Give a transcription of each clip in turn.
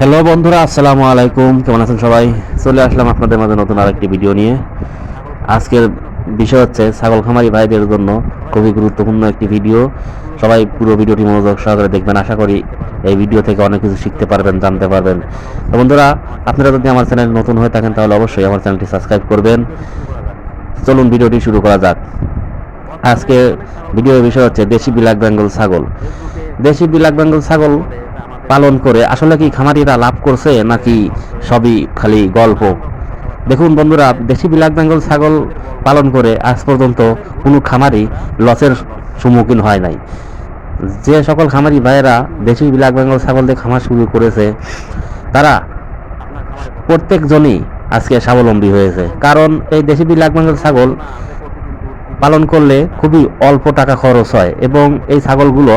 Hello বন্ধুরা, আসসালামু আলাইকুম। কেমন আছেন সবাই? চলে আসলাম আপনাদের মাঝে নতুন আরেকটি ভিডিও নিয়ে। আজকের বিষয় হচ্ছে ছাগল খামারি ভাইদের জন্য খুবই গুরুত্বপূর্ণ একটি ভিডিও সবাই পুরো ভিডিওটি মনোযোগ সহকারে দেখবেন। আশা করি এই ভিডিও থেকে অনেক কিছু শিখতে পারবেন, জানতে পারবেন। তো বন্ধুরা, আপনারা যদি আমার চ্যানেল নতুন হয়ে থাকেন, তাহলে অবশ্যই আমার চ্যানেলটি সাবস্ক্রাইব করবেন। চলুন ভিডিওটি শুরু করা যাক। আজকে ভিডিওর বিষয় হচ্ছে দেশি বিলাক বেঙ্গল ছাগল। দেশি বিলাক বেঙ্গল ছাগল পালন করে। আসলে কি খামারিরা লাভ করছে নাকি সবই খালি গল্প? দেখুন বন্ধুরা, দেশি বিলাক বেঙ্গল ছাগল পালন করে আজ পর্যন্ত কোনো খামারি লসের সম্মুখীন হয় নাই। যে সকল খামারি ভাইয়েরা দেশি বিলাক বেঙ্গল ছাগল দিয়ে খামার শুরু করেছে, তারা প্রত্যেকজনই আজকে স্বাবলম্বী হয়েছে। কারণ এই দেশি বিলাক বেঙ্গল ছাগল পালন করলে খুবই অল্প টাকা খরচ হয় এবং এই ছাগলগুলো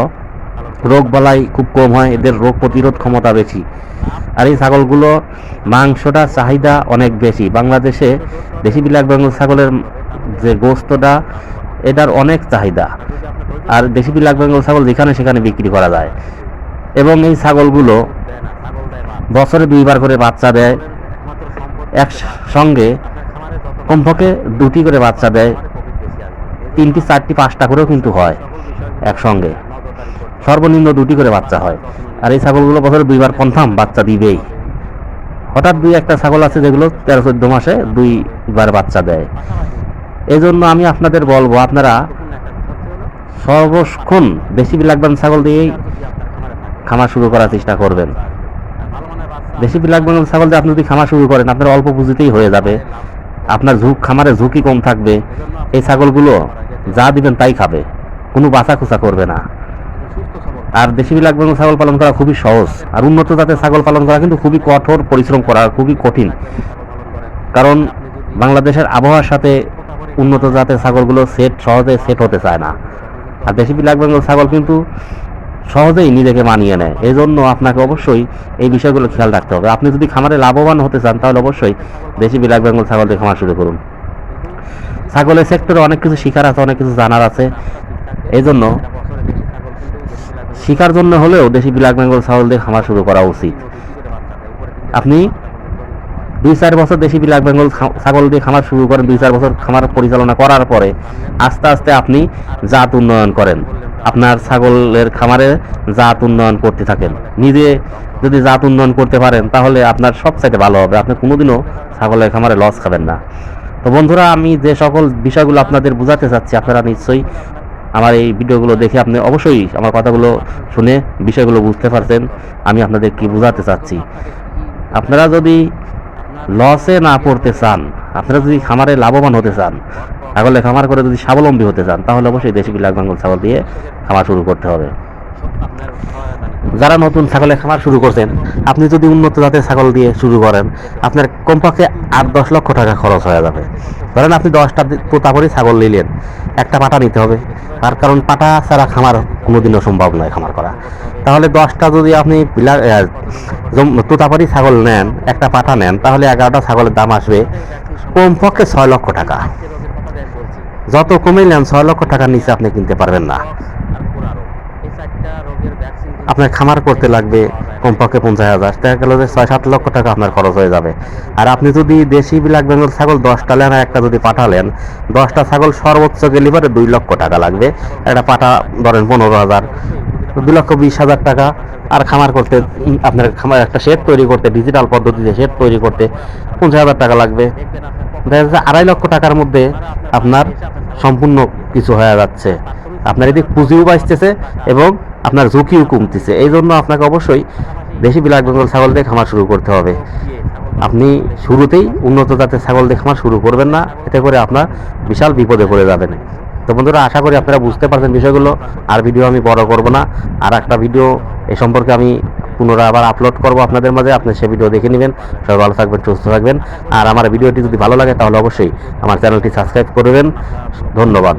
রোগ বালাই খুব কম হয়, এদের রোগ প্রতিরোধ ক্ষমতা বেশি। আর এই ছাগলগুলো মাংসটা চাহিদা অনেক বেশি। বাংলাদেশে দেশি বিলাক বেঙ্গল ছাগলের যে গোস্তটা, এটার অনেক চাহিদা। আর দেশি বিলাক বেঙ্গল ছাগল যেখানে সেখানে বিক্রি করা যায়। এবং এই ছাগলগুলো বছরে দুইবার করে বাচ্চা দেয়। এক সঙ্গে কমপক্ষে দুটি করে বাচ্চা দেয়। তিনটি, চারটি, পাঁচটা করেও কিন্তু হয় একসঙ্গে। সর্বনিম্ন দুটি করে বাচ্চা হয়। আর এই ছাগলগুলো বছরে দুইবার কনফার্ম বাচ্চা দিবেই। হঠাৎ দুই একটা ছাগল আছে যেগুলো তেরো চোদ্দ মাসে দুইবার বাচ্চা দেয়। এই জন্য আমি আপনাদের বলব, আপনারা সর্বক্ষণ বেশি বিলাকবান ছাগল দিয়েই খামার শুরু করার চেষ্টা করবেন। দেশি বিলাকবান ছাগল দিয়ে আপনি যদি খামার শুরু করেন, আপনার অল্প পুঁজিতেই হয়ে যাবে। আপনার ঝুঁক, খামারে ঝুঁকি কম থাকবে। এই ছাগলগুলো যা দিবেন তাই খাবে। কোনো বাছা খুচা করবে না। আর দেশি বিলাক বেঙ্গল ছাগল পালন করা খুবই সহজ। আর উন্নত জাতের ছাগল পালন করা কিন্তু খুবই কঠোর পরিশ্রম করা খুবই কঠিন। কারণ বাংলাদেশের আবহাওয়ার সাথে উন্নত জাতের ছাগলগুলো সেট সহজে সেট হতে চায় না। আর দেশি বিলাক বেঙ্গল ছাগল কিন্তু সহজেই নিজেকে মানিয়ে নেয়। এই জন্য আপনাকে অবশ্যই এই বিষয়গুলো খেয়াল রাখতে হবে। আপনি যদি খামারে লাভবান হতে চান, তাহলে অবশ্যই দেশি বিলাক বেঙ্গল ছাগল দিয়ে খামার শুরু করুন। ছাগলের সেক্টরে অনেক কিছু শিখার আছে, অনেক কিছু জানার আছে। এই জন্য শিকার জন্য হলেও দেশি ব্ল্যাক বেঙ্গল ছাগল দিয়ে খামার শুরু করা উচিত। আপনি দুই চার বছর দেশি ব্ল্যাক বেঙ্গল ছাগল দিয়ে খামার শুরু করেন, দুই চার বছর খামার পরিচালনা করার পরে আস্তে আস্তে আপনি জাত উন্নয়ন করেন। আপনার ছাগলের খামারে জাত উন্নয়ন করতে থাকেন। নিজে যদি জাত উন্নয়ন করতে পারেন, তাহলে আপনার সবচাইতে ভালো হবে। আপনি কোনোদিনও ছাগলের খামারে লস খাবেন না। তো বন্ধুরা, আমি যে সকল বিষয়গুলো আপনাদের বোঝাতে চাচ্ছি, আপনারা নিশ্চয়ই আমার এই ভিডিওগুলো দেখে আপনি অবশ্যই আমার কথাগুলো শুনে, বিষয়গুলো বুঝতে পারছেন। আমি আপনাদের কি বোঝাতে চাচ্ছি? আপনারা যদি লসে না পড়তে চান, আপনারা যদি খামারে লাভবান হতে চান, তাহলে খামার করে যদি স্বাবলম্বী হতে চান, তাহলে অবশ্যই দেশি বিলাক বেঙ্গল ছাগল দিয়ে খামার শুরু করতে হবে। যারা নতুন ছাগলের খামার শুরু করছেন, আপনি যদি উন্নত জাতের ছাগল দিয়ে শুরু করেন, আপনার কমপক্ষে আট দশ লক্ষ টাকা খরচ হয়ে যাবে। ধরেন আপনি দশটা তোতাপুরি ছাগল নিলেন, একটা পাটা নিতে হবে তার কারণ পাটা ছাড়া খামার কোনোদিনও সম্ভব নয় খামার করা। তাহলে দশটা যদি আপনি পিলার ছাগল নেন, একটা পাটা নেন, তাহলে এগারোটা ছাগলের দাম আসবে কমপক্ষে ছয় লক্ষ টাকা। যত কমে নেন, ছয় লক্ষ টাকার নিচে আপনি কিনতে পারবেন না। আপনার খামার করতে লাগবে কমপক্ষে পঞ্চাশ হাজার। দেখা গেল যে ছয় সাত লক্ষ টাকা আপনার খরচ হয়ে যাবে। আর আপনি যদি দেশি বিলাক বেঙ্গল ছাগল দশটা নেন আর একটা যদি পাঠালেন, দশটা ছাগল সর্বোচ্চ গেলে পরে দুই লক্ষ টাকা লাগবে। একটা পাঠা ধরেন পনেরো হাজার, দুই লক্ষ বিশ হাজার টাকা। আর খামার করতে, আপনার খামার একটা শেড তৈরি করতে ডিজিটাল পদ্ধতিতে শেড তৈরি করতে পঞ্চাশ হাজার টাকা লাগবে। দেখা যাচ্ছে আড়াই লক্ষ টাকার মধ্যে আপনার সম্পূর্ণ কিছু হয়ে যাচ্ছে। আপনার এদিক পুঁজিও বাঁচতেছে এবং আপনার ঝুঁকিও কমতেছে। এই জন্য আপনাকে অবশ্যই দেশি বিলাক বেঙ্গল ছাগল দিয়ে খামার শুরু করতে হবে। আপনি শুরুতেই উন্নত জাতের ছাগল দিয়ে খামার শুরু করবেন না, এতে করে আপনার বিশাল বিপদে পড়ে যাবেন। তো বন্ধুরা, আশা করি আপনারা বুঝতে পারছেন বিষয়গুলো। আর ভিডিও আমি বড় করব না। আর একটা ভিডিও এ সম্পর্কে আমি পুনরায় আবার আপলোড করব আপনাদের মাঝে। আপনি সে ভিডিও দেখে নেবেন। সবাই ভালো থাকবেন, সুস্থ থাকবেন। আর আমার ভিডিওটি যদি ভালো লাগে, তাহলে অবশ্যই আমার চ্যানেলটি সাবস্ক্রাইব করবেন। ধন্যবাদ।